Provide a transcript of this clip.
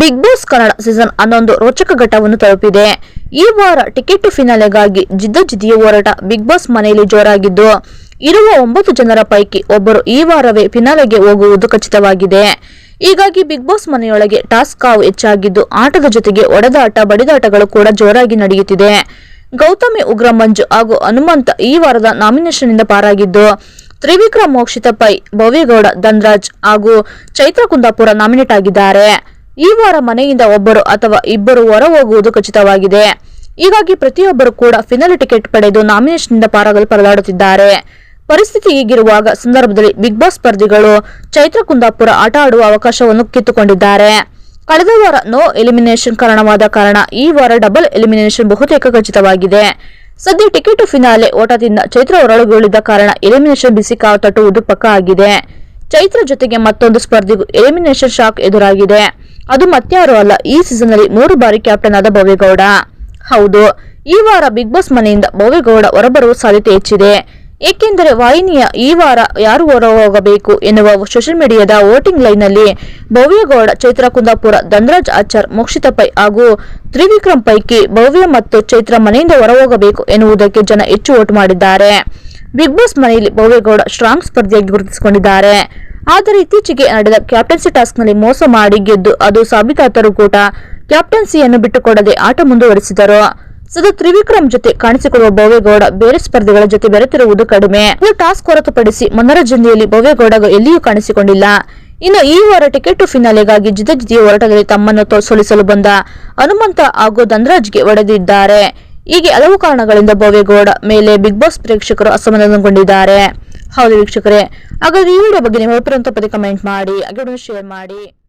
Big boss Kannada season ಹನ್ನೊಂದು ರೋಚಕ ಘಟ್ಟವನ್ನು ತಲುಪಿದೆ. ಈ ವಾರ ಟಿಕೆಟ್ ಫಿನಾಲೆಗಾಗಿ ಜಿದ್ದಿಯ ಹೋರಾಟ ಬಿಗ್ ಬಾಸ್ ಮನೆಯಲ್ಲಿ ಜೋರಾಗಿದ್ದು, ಇರುವ ಒಂಬತ್ತು ಜನರ ಪೈಕಿ ಒಬ್ಬರು ಈ ವಾರವೇ ಫಿನಾಲೆಗೆ ಹೋಗುವುದು ಖಚಿತವಾಗಿದೆ. ಹೀಗಾಗಿ ಬಿಗ್ ಬಾಸ್ ಮನೆಯೊಳಗೆ ಟಾಸ್ಕ್ ಕಾವು ಹೆಚ್ಚಾಗಿದ್ದು, ಆಟದ ಜೊತೆಗೆ ಒಡೆದಾಟ, ಬಡಿದಾಟಗಳು ಕೂಡ ಜೋರಾಗಿ ನಡೆಯುತ್ತಿದೆ. ಗೌತಮಿ ಉಗ್ರ ಮಂಜು ಹಾಗೂ ಹನುಮಂತ ಈ ವಾರದ ನಾಮಿನೇಷನ್ನಿಂದ ಪಾರಾಗಿದ್ದು, ತ್ರಿವಿಕ್ರಮ್ ಮೋಕ್ಷಿತ ಪೈ ಭವ್ಯಗೌಡ ಧನ್ರಾಜ್ ಹಾಗೂ ಚೈತ್ರ ಕುಂದಾಪುರ ನಾಮಿನೇಟ್ ಆಗಿದ್ದಾರೆ. ಈ ವಾರ ಮನೆಯಿಂದ ಒಬ್ಬರು ಅಥವಾ ಇಬ್ಬರು ಹೊರ ಹೋಗುವುದು ಖಚಿತವಾಗಿದೆ. ಹೀಗಾಗಿ ಪ್ರತಿಯೊಬ್ಬರು ಕೂಡ ಫಿನಲ್ ಟಿಕೆಟ್ ಪಡೆದು ನಾಮಿನೇಷನ್ನಿಂದ ಪಾರಾಗಲು ಪರದಾಡುತ್ತಿದ್ದಾರೆ. ಪರಿಸ್ಥಿತಿ ಹೀಗಿರುವಾಗ ಸಂದರ್ಭದಲ್ಲಿ ಬಿಗ್ ಬಾಸ್ ಸ್ಪರ್ಧಿಗಳು ಚೈತ್ರ ಕುಂದಾಪುರ ಆಟ ಆಡುವ ಅವಕಾಶವನ್ನು ಕಿತ್ತುಕೊಂಡಿದ್ದಾರೆ. ಕಳೆದ ವಾರ ನೋ ಎಲಿಮಿನೇಷನ್ ಕಾರಣವಾದ ಕಾರಣ ಈ ವಾರ ಡಬಲ್ ಎಲಿಮಿನೇಷನ್ ಬಹುತೇಕ ಖಚಿತವಾಗಿದೆ. ಸದ್ಯ ಟಿಕೆಟ್ ಫಿನಾಲೆ ಓಟದಿಂದ ಚೈತ್ರ ಹೊರಗುಳಿದ ಕಾರಣ ಎಲಿಮಿನೇಷನ್ ಬಿಸಿ ಕಾವು ತಟ್ಟುವುದು ಪಕ್ಕ ಆಗಿದೆ. ಚೈತ್ರ ಜೊತೆಗೆ ಮತ್ತೊಂದು ಸ್ಪರ್ಧಿಗೂ ಎಲಿಮಿನೇಷನ್ ಶಾಕ್ ಎದುರಾಗಿದೆ. ಅದು ಮತ್ಯಾರು ಅಲ್ಲ, ಈ ಸೀಸನ್ ಅಲ್ಲಿ ಮೂರು ಬಾರಿ ಕ್ಯಾಪ್ಟನ್ ಆದ ಭವ್ಯಗೌಡ. ಹೌದು, ಈ ವಾರ ಬಿಗ್ ಬಾಸ್ ಮನೆಯಿಂದ ಭವ್ಯಗೌಡ ಹೊರಬರುವ ಸಾಧ್ಯತೆ ಹೆಚ್ಚಿದೆ. ಏಕೆಂದರೆ ವಾಹಿನಿಯ ಈ ವಾರ ಯಾರು ಹೊರ ಹೋಗಬೇಕು ಎನ್ನುವ ಸೋಷಿಯಲ್ ಮೀಡಿಯಾದ ವೋಟಿಂಗ್ ಲೈನ್ನಲ್ಲಿ ಭವ್ಯಗೌಡ, ಚೈತ್ರ ಕುಂದಾಪುರ, ಧನರಾಜ್ ಆಚಾರ್, ಮೋಕ್ಷಿತ ಪೈ ಹಾಗೂ ತ್ರಿವಿಕ್ರಮ್ ಪೈಕಿ ಭವ್ಯ ಮತ್ತು ಚೈತ್ರ ಮನೆಯಿಂದ ಹೊರ ಹೋಗಬೇಕು ಎನ್ನುವುದಕ್ಕೆ ಜನ ಹೆಚ್ಚು ವೋಟ್ ಮಾಡಿದ್ದಾರೆ. ಬಿಗ್ ಬಾಸ್ ಮನೆಯಲ್ಲಿ ಭವ್ಯಗೌಡ ಸ್ಟ್ರಾಂಗ್ ಸ್ಪರ್ಧಿಯಾಗಿ ಗುರುತಿಸಿಕೊಂಡಿದ್ದಾರೆ. ಆದರೆ ಇತ್ತೀಚೆಗೆ ನಡೆದ ಕ್ಯಾಪ್ಟನ್ಸಿ ಟಾಸ್ಕ್ನಲ್ಲಿ ಮೋಸ ಮಾಡಿ ಗೆದ್ದು ಅದು ಸಾಬೀತಾದರು ಕೂಡ ಕ್ಯಾಪ್ಟನ್ಸಿಯನ್ನು ಬಿಟ್ಟುಕೊಡದೆ ಆಟ ಮುಂದುವರಿಸಿದರು. ಸದಾ ತ್ರಿವಿಕ್ರಮ್ ಜೊತೆ ಕಾಣಿಸಿಕೊಳ್ಳುವ ಭೋವೇಗೌಡ ಬೇರೆ ಸ್ಪರ್ಧಿಗಳ ಜೊತೆ ಬೆರೆತಿರುವುದು ಕಡಿಮೆ. ಈ ಟಾಸ್ಕ್ ಹೊರತುಪಡಿಸಿ ಮನರಂಜನೆಯಲ್ಲಿ ಭೋವೇಗೌಡ ಎಲ್ಲಿಯೂ ಕಾಣಿಸಿಕೊಂಡಿಲ್ಲ. ಇನ್ನು ಈ ವಾರ ಟಿಕೆಟ್ ಫಿನಾಲೆಗಾಗಿ ಜಿದ್ದಿಯ ಹೋರಾಟದಲ್ಲಿ ತಮ್ಮನ್ನು ಸೋಲಿಸಲು ಬಂದ ಹನುಮಂತ ಹಾಗೂ ಧನರಾಜ್ಗೆ ಒಡೆದಿದ್ದಾರೆ. ಹೀಗೆ ಹಲವು ಕಾರಣಗಳಿಂದ ಭೋವೇಗೌಡ ಮೇಲೆ ಬಿಗ್ ಬಾಸ್ ಪ್ರೇಕ್ಷಕರು ಅಸಮಾಧಾನಗೊಂಡಿದ್ದಾರೆ. ಹೌದು ವೀಕ್ಷಕರೇ. ಹಾಗಾದ್ರೆ ಈ ವಿಡಿಯೋ ಬಗ್ಗೆ ನಿಮ್ಮ ಅಭಿಪ್ರಾಯ ಪದೇ ಕಮೆಂಟ್ ಮಾಡಿ ಹಾಗೆ ಶೇರ್ ಮಾಡಿ.